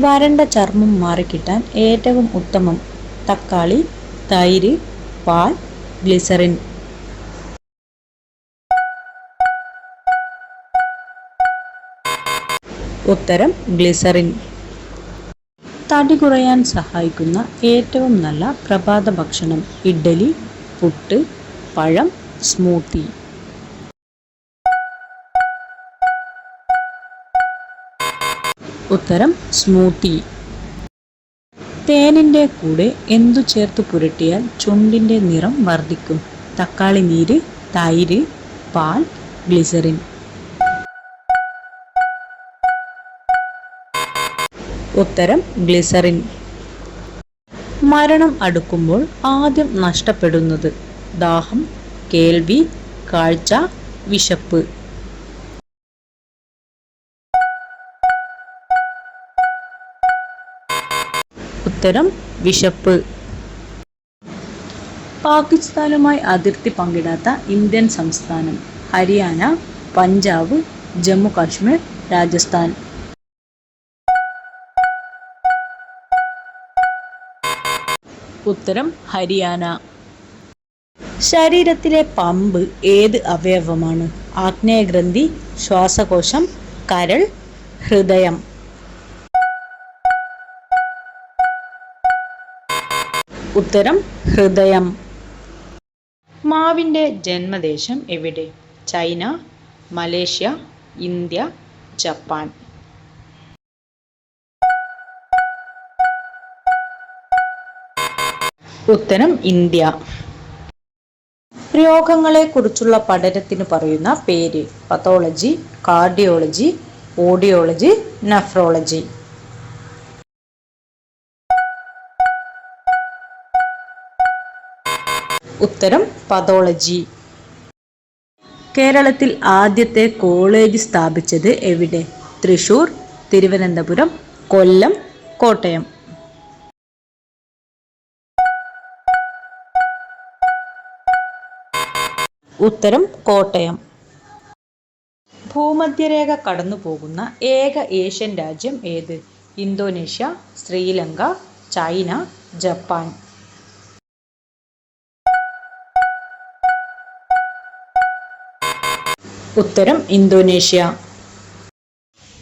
വരണ്ട ചർമ്മം മാറിക്കിട്ടാൻ ഏറ്റവും ഉത്തമം തക്കാളി തൈര് പാൽ ഗ്ലിസറിൻ. ഉത്തരം ഗ്ലിസറിൻ. തടി കുറയാൻ സഹായിക്കുന്ന ഏറ്റവും നല്ല പ്രഭാത ഭക്ഷണം ഇഡ്ഡലി പുട്ട് പഴം സ്മൂത്തി. ഉത്തരം സ്മൂത്തി. തേനിന്റെ കൂടെ എന്തു ചേർത്ത് പുരട്ടിയാൽ ചുണ്ടിന്റെ നിറം വർദ്ധിക്കും. തക്കാളി നീര് തൈര് പാൽ ഗ്ലിസറിൻ. ഉത്തരം ഗ്ലിസറിൻ. മരണം അടുക്കുമ്പോൾ ആദ്യം നഷ്ടപ്പെടുന്നത് ദാഹം കേൾവി കാഴ്ച വിശപ്പ്. ഉത്തരം വിശപ്പ്. പാകിസ്ഥാനുമായി അതിർത്തി പങ്കിടാത്ത ഇന്ത്യൻ സംസ്ഥാനം ഹരിയാന പഞ്ചാബ് ജമ്മു കാശ്മീർ രാജസ്ഥാൻ. ഉത്തരം ഹരിയാന. ശരീരത്തിലെ പമ്പ് ഏത് അവയവമാണ്? ആഗ്നേയഗ്രന്ഥി ശ്വാസകോശം കരൾ ഹൃദയം. ഉത്തരം ഹൃദയം. മാവിന്റെ ജന്മദേശം എവിടെ? China Malaysia India Japan. ഉത്തരം ഇന്ത്യ. രോഗങ്ങളെക്കുറിച്ചുള്ള പഠനത്തിന് പറയുന്ന പേര് പത്തോളജി കാർഡിയോളജി ഓഡിയോളജി നെഫ്രോളജി ഉത്തരം പതോളജി. കേരളത്തിൽ ആദ്യത്തെ കോളേജ് സ്ഥാപിച്ചത് എവിടെ? തൃശൂർ തിരുവനന്തപുരം കൊല്ലം കോട്ടയം. ഉത്തരം കോട്ടയം. ഭൂമധ്യരേഖ കടന്നു പോകുന്ന ഏക ഏഷ്യൻ രാജ്യം ഏത്? Indonesia Sri Lanka China Japan. ഉത്തരം ഇന്തോനേഷ്യ.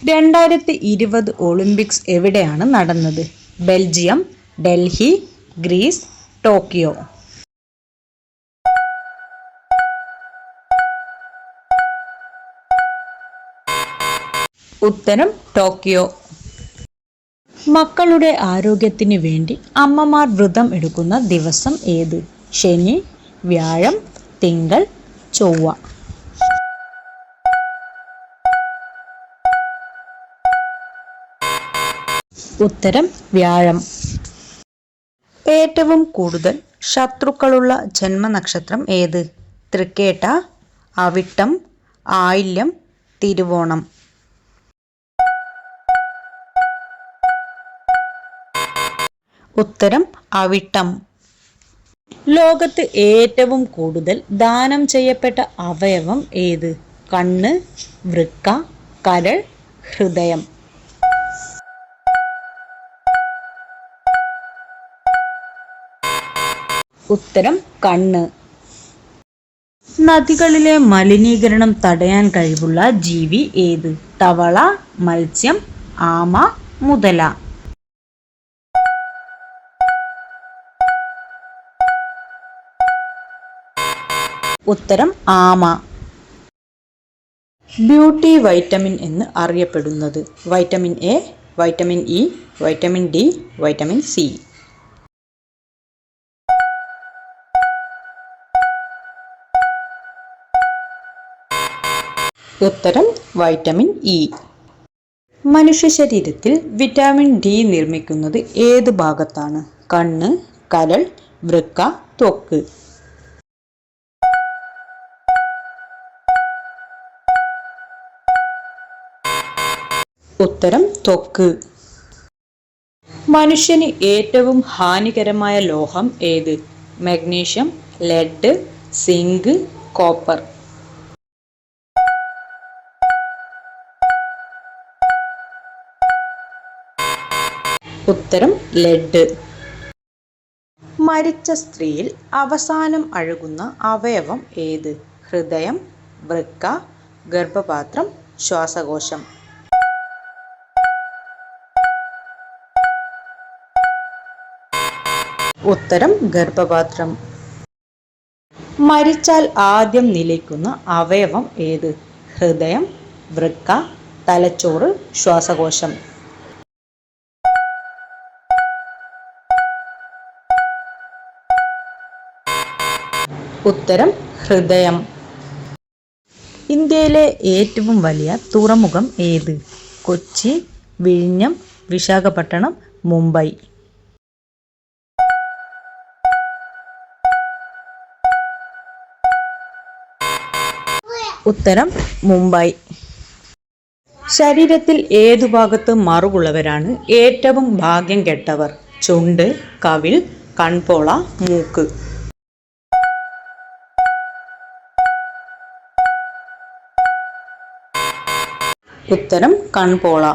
രണ്ടായിരത്തി ഇരുപത് ഒളിമ്പിക്സ് എവിടെയാണ് നടന്നത്? Belgium Delhi Greece Tokyo. ഉത്തരം ടോക്കിയോ. മക്കളുടെ ആരോഗ്യത്തിന് വേണ്ടി അമ്മമാർ വ്രതം എടുക്കുന്ന ദിവസം ഏത്? ശനി വ്യാഴം തിങ്കൾ ചൊവ്വ. ഉത്തരം വ്യാഴം. ഏറ്റവും കൂടുതൽ ശത്രുക്കളുള്ള ജന്മനക്ഷത്രം ഏത്? തൃക്കേട്ട അവിട്ടം ആയില്യം തിരുവോണം. ഉത്തരം അവിട്ടം. ലോകത്ത് ഏറ്റവും കൂടുതൽ ദാനം ചെയ്യപ്പെട്ട അവയവം ഏത്? കണ്ണ് വൃക്ക കരൾ ഹൃദയം. ഉത്തരം കണ്ണ്. നദികളിലെ മലിനീകരണം തടയാൻ കഴിവുള്ള ജീവി ഏത്? തവള മത്സ്യം ആമ മുതല. ഉത്തരം ആമ. ബ്യൂട്ടി വൈറ്റമിൻ എന്ന് അറിയപ്പെടുന്നത്. Vitamin A vitamin E vitamin D vitamin C. ഉത്തരം വൈറ്റമിൻ ഇ. മനുഷ്യ ശരീരത്തിൽ വിറ്റാമിൻ ഡി നിർമ്മിക്കുന്നത് ഏത് ഭാഗത്താണ്? കണ്ണ് കരൾ വൃക്ക ത്വക്ക് ഉത്തരം ത്വക്ക് മനുഷ്യന് ഏറ്റവും ഹാനികരമായ ലോഹം ഏത്? Magnesium lead zinc copper. ഉത്തരം ലെഡ്. മരിച്ച സ്ത്രീയിൽ അവസാനം അഴുകുന്ന അവയവം ഏത്? ഹൃദയം വൃക്ക ഗർഭപാത്രം ശ്വാസകോശം. ഉത്തരം ഗർഭപാത്രം. മരിച്ചാൽ ആദ്യം നിലയ്ക്കുന്ന അവയവം ഏത്? ഹൃദയം വൃക്ക തലച്ചോറ് ശ്വാസകോശം. ഉത്തരം ഹൃദയം. ഇന്ത്യയിലെ ഏറ്റവും വലിയ തുറമുഖം ഏത്? കൊച്ചി വിഴിഞ്ഞം വിശാഖപട്ടണം മുംബൈ. ഉത്തരം മുംബൈ. ശരീരത്തിൽ ഏതു ഭാഗത്ത് മറുകുള്ളവരാണ് ഏറ്റവും ഭാഗ്യം കെട്ടവർ. ചുണ്ട് കവിൾ കൺപോള മൂക്ക്. ഉത്തരം കൺപോള.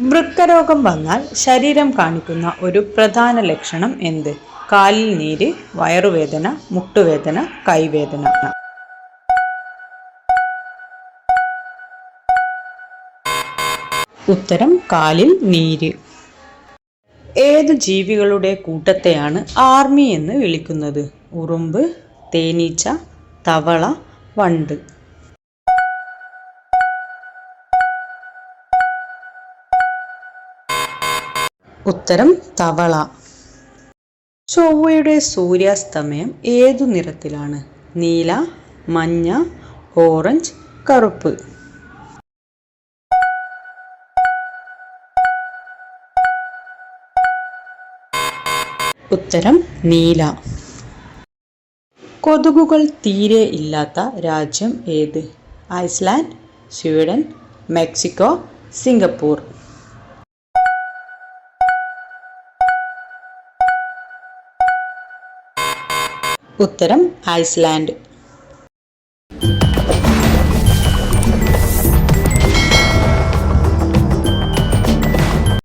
വൃക്കരോഗം വന്നാൽ ശരീരം കാണിക്കുന്ന ഒരു പ്രധാന ലക്ഷണം എന്ത്? കാലിൽ നീര് വയറുവേദന മുട്ടുവേദന കൈവേദന. ഉത്തരം കാലിൽ നീര്. ഏത് ജീവികളുടെ കൂട്ടത്തെയാണ് ആർമി എന്ന് വിളിക്കുന്നത്? ഉറുമ്പ് തേനീച്ച തവള വണ്ട്. ഉത്തരം തവള. ചൊവ്വയുടെ സൂര്യാസ്തമയം ഏതു നിറത്തിലാണ്? നീല മഞ്ഞ ഓറഞ്ച് കറുപ്പ്. ഉത്തരം നീല. കൊതുകുകൾ തീരെ ഇല്ലാത്ത രാജ്യം ഏത്? Iceland Sweden Mexico Singapore. ഉത്തരം ഐസ്ലാൻഡ്.